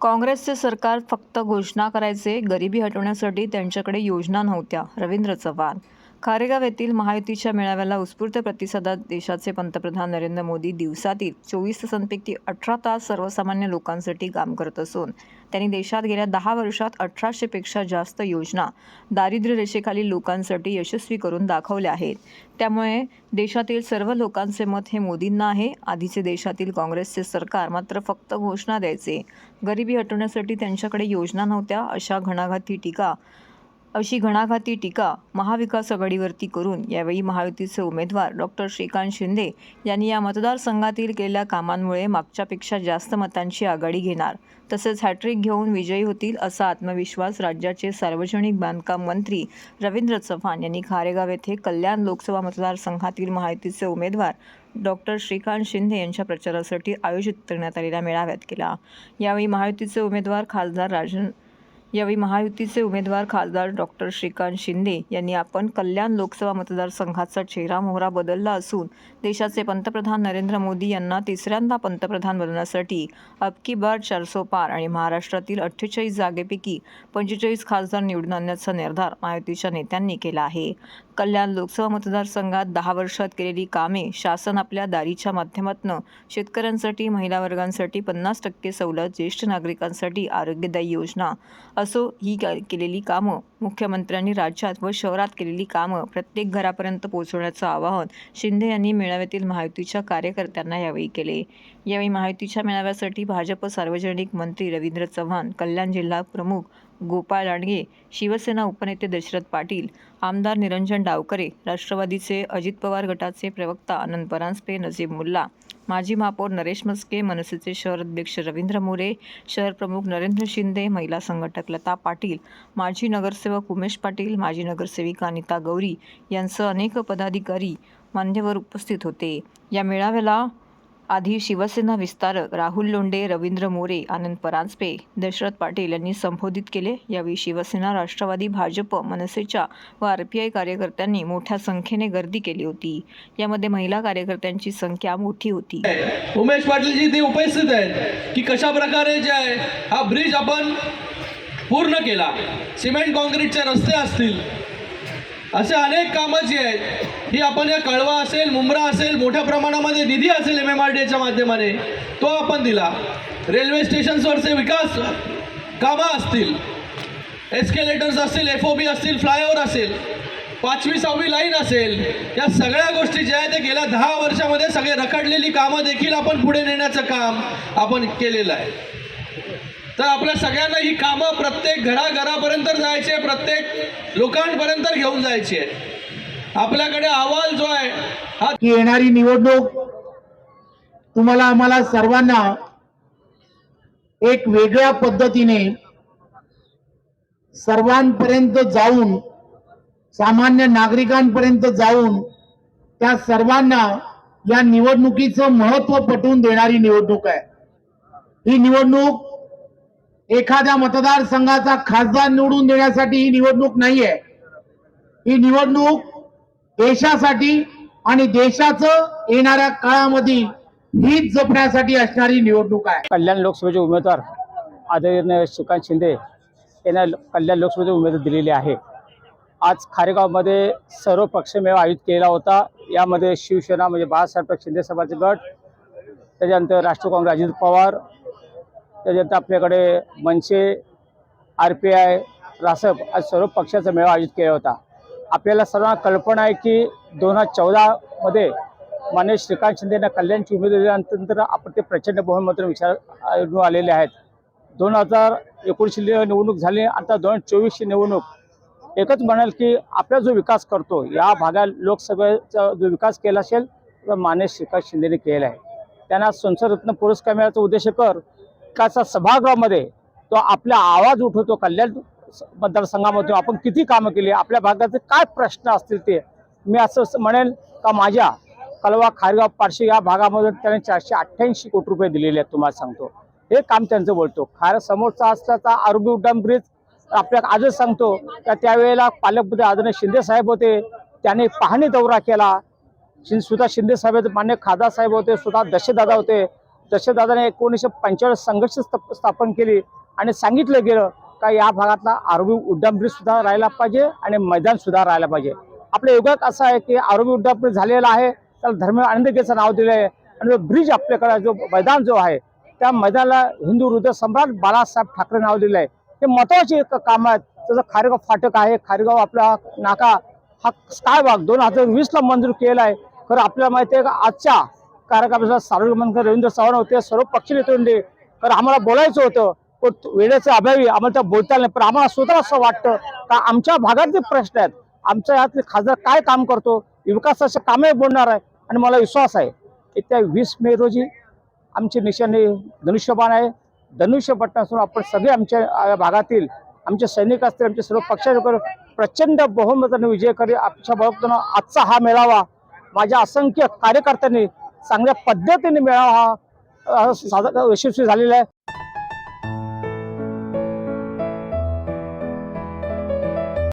काँग्रेसचे सरकार फक्त घोषणा करायचे गरिबी हटवण्यासाठी त्यांच्याकडे योजना नव्हत्या रवींद्र चव्हाण खारेगाव येथील महायुतीच्या मेळाव्याला उत्स्फूर्त प्रतिसादात देशाचे पंतप्रधान नरेंद्र मोदी दिवसातील चोवीस तासांपैकी अठरा तास सर्वसामान्य लोकांसाठी काम करत असून त्यांनी देशात गेल्या दहा वर्षात अठराशेपेक्षा जास्त योजना दारिद्र्य रेषेखालील लोकांसाठी यशस्वी करून दाखवल्या आहेत. त्यामुळे देशातील सर्व लोकांचे मत हे मोदींना आहे. आधीचे देशातील काँग्रेसचे सरकार मात्र फक्त घोषणा द्यायचे. गरिबी हटवण्यासाठी त्यांच्याकडे योजना नव्हत्या अशा घणाघाती टीका अशी घणाघाती टीका महाविकास आघाडीवरती करून यावेळी महायुतीचे उमेदवार डॉक्टर श्रीकांत शिंदे यांनी या मतदारसंघातील केलेल्या कामांमुळे मागच्यापेक्षा जास्त मतांची आघाडी घेणार. तसेच हॅट्रिक घेऊन विजयी होतील असा आत्मविश्वास राज्याचे सार्वजनिक बांधकाम मंत्री रवींद्र चव्हाण यांनी खारेगाव येथे कल्याण लोकसभा मतदारसंघातील महायुतीचे उमेदवार डॉक्टर श्रीकांत शिंदे यांच्या प्रचारासाठी आयोजित करण्यात आलेल्या मेळाव्यात केला. यावेळी महायुतीचे उमेदवार खासदार राजन यावेळी महायुतीचे उमेदवार खासदार डॉक्टर श्रीकांत शिंदे यांनी आपण कल्याण लोकसभा मतदारसंघाचा चेहरा मोहरा बदलला असून देशाचे पंतप्रधान नरेंद्र मोदी यांना तिसऱ्यांदा पंतप्रधान बनवण्यासाठी अबकी बार चारसो पार आणि महाराष्ट्रातील अठ्ठेचाळीस जागेपैकी पंचेचाळीस खासदार निवडून आणण्याचा निर्धार महायुतीच्या नेत्यांनी केला आहे. कल्याण लोकसभा मतदारसंघात दहा वर्षात केलेली कामे शासन आपल्या दारीच्या माध्यमातून शेतकऱ्यांसाठी महिला वर्गांसाठी पन्नास टक्के सवलत ज्येष्ठ नागरिकांसाठी आरोग्यदायी योजना असो ही केलेली कामं मुख्यमंत्र्यांनी राज्यात व शहरात केलेली कामं प्रत्येक घरापर्यंत पोहोचवण्याचं आवाहन शिंदे यांनी मेळाव्यातील महायुतीच्या कार्यकर्त्यांना यावेळी केले. यावेळी माहितीच्या मेळाव्यासाठी भाजप सार्वजनिक मंत्री रवींद्र चव्हाण कल्याण जिल्हा प्रमुख गोपाळ लांडगे शिवसेना उपनेते दशरथ पाटील आमदार निरंजन डावकरे राष्ट्रवादीचे अजित पवार गटाचे प्रवक्ता आनंद परांजपे नजीब मुल्ला माजी महापौर नरेश मस्के मनसेचे शहर अध्यक्ष रवींद्र मोरे शहर प्रमुख नरेंद्र शिंदे महिला संघटक लता पाटील माजी नगरसेवक उमेश पाटील माजी नगरसेविका अनिता गौरी यांसह अनेक पदाधिकारी मान्यवर उपस्थित होते. या मेळाव्याला आधी शिवसेना विस्तारक राहुल लोंढे रवींद्र मोरे आनंद परांजपे दशरथ पाटील यांनी संबोधित केले. यावेळी शिवसेना राष्ट्रवादी भाजप मनसेच्या व आर पी आय कार्यकर्त्यांनी मोठ्या संख्येने गर्दी केली होती. यामध्ये महिला कार्यकर्त्यांची संख्या मोठी होती. उमेश पाटीलजी ते उपस्थित आहेत की कशा प्रकारे जे आहे हा ब्रिज आपण पूर्ण केला. सिमेंट कॉन्क्रीटचे रस्ते असतील. असे अनेक कामं जी आहेत ही आपण या कळवा असेल मुंब्रा असेल मोठ्या प्रमाणामध्ये निधी असेल एम एम आर डी एच्या माध्यमाने तो आपण दिला. रेल्वे स्टेशन्सवरचे विकास कामं असतील एस्केलेटर्स असतील एफ ओ बी असतील फ्लायओव्हर असेल पाचवी सहावी लाईन असेल या सगळ्या गोष्टी ज्या आहेत ते गेल्या दहा वर्षामध्ये सगळे रखडलेली कामं देखील आपण पुढे नेण्याचं काम आपण केलेलं आहे. तर आपल्या सगळ्यांना ही कामं प्रत्येक घराघरापर्यंत जायची आहे प्रत्येक लोकांपर्यंत घेऊन जायची. आहे आपल्याकडे अहवाल जो आहे हा येणारी निवडणूक तुम्हाला आम्हाला सर्वांना एक वेगळ्या पद्धतीने सर्वांपर्यंत जाऊन सामान्य नागरिकांपर्यंत जाऊन त्या सर्वांना या निवडणुकीचं महत्त्व पटवून देणारी निवडणूक आहे. ही निवडणूक एखाद्या मतदारसंघाचा खासदार निवडून देण्यासाठी ही निवडणूक नाहीये. ही निवडणूक देशासाठी आणि देशाचं येणाऱ्या काळामध्ये हित जपण्यासाठी असणारी निवडणूक आहे. कल्याण लोकसभेचे उमेदवार आदरणीय श्रीकांत शिंदे यांना कल्याण लोकसभेचे उमेदवार दिलेले आहे. आज खारेगावमध्ये सर्व पक्षमेव आयोजित केला होता. यामध्ये शिवसेना म्हणजे बाळासाहेब शिंदे सभाचे गट त्याच्यानंतर राष्ट्रीय काँग्रेस अजित पवार त्याच्यानंतर आपल्याकडे Manase R P I Rasap आज सर्व पक्षाचा मेळावा आयोजित केला होता. आपल्याला सर्वांना कल्पना आहे की दोन हजार चौदामध्ये मान्य श्रीकांत शिंदे कल्याणची उमेदवारी आपण ते प्रचंड बहुमताने विचार निवडून आलेले आहेत. दोन हजार एकोणीसशे निवडणूक झाली आता दोन हजार चोवीसची निवडणूक. एकच म्हणाल की आपला जो विकास करतो या भागात लोकसभेचा जो विकास केला असेल तो मान्य श्रीकांत शिंदेने केलेला आहे. त्यांना संसदरत्न पुरस्कार मिळायचा उद्देश कर विकासा सभागृहामध्ये तो आपला आवाज उठवतो कल्याण मतदारसंघामधून आपण किती कामं केली आपल्या भागाचे काय प्रश्न असतील ते मी असं म्हणेन का माझ्या कलवा खारगाव पारशी या भागामधून त्याने चारशे अठ्ठ्याऐंशी कोटी रुपये दिलेले आहेत तुम्हाला सांगतो. हे काम त्यांचं बोलतो. खार समोरचा असल्याचा आरोग्य उड्डाण ब्रिज आपल्या आजच सांगतो का त्यावेळेला पालकमंत्री आदरणीय शिंदे साहेब होते त्याने पाहणी दौरा केला. शिं सुद्धा शिंदे साहेब होते, मान्य खादा साहेब होते सुद्धा दशेदादा होते. दशदादाने एकोणीसशे पंचेचाळीस संघर्ष स्थापन केली आणि सांगितलं गेलं का या भागातला आरोग्य उड्डाण ब्रिज सुद्धा राहायला पाहिजे आणि मैदान सुद्धा राहायला पाहिजे. आपल्या युगात असं आहे की आरोग्य उड्डाण ब्रिज झालेला आहे त्याला धर्म आनंदगेचं नाव दिलं आहे आणि जो ब्रिज आपल्याकडे जो मैदान जो आहे त्या मैदानाला हिंदू हृदय सम्राट बाळासाहेब ठाकरे नाव दिलं आहे. हे महत्त्वाचे काम आहेत त्याचं खारेगाव फाटक आहे. खारेगाव आपला नाका हा स्काय भाग दोन हजार वीसला मंजूर केला आहे. खरं आपल्याला माहिती आहे का आजच्या कार्यक्रमाला सार्वजनिक मंत्री रवींद्र चव्हाण होते सर्व पक्ष नेते होते. तर आम्हाला बोलायचं होतं. वेळेचा अभावी आम्हाला त्या बोलता नाही पण आम्हाला स्वतः असं वाटतं का आमच्या भागात जे प्रश्न आहेत आमच्या यातले खासदार काय काम करतो विकासाचे कामे बोलणार आहे आणि मला विश्वास आहे येत्या वीस मे रोजी आमची निशाणी धनुष्यबाण आहे. धनुष्य आपण सगळे आमच्या भागातील आमचे सैनिक असतील आमचे सर्व पक्षाचे प्रचंड बहुमताने विजय करी आमच्या बरोबर आजचा हा मेळावा माझ्या असंख्य कार्यकर्त्यांनी चांगल्या पद्धतीने मेळावा हा अ, यशस्वी झालेला आहे.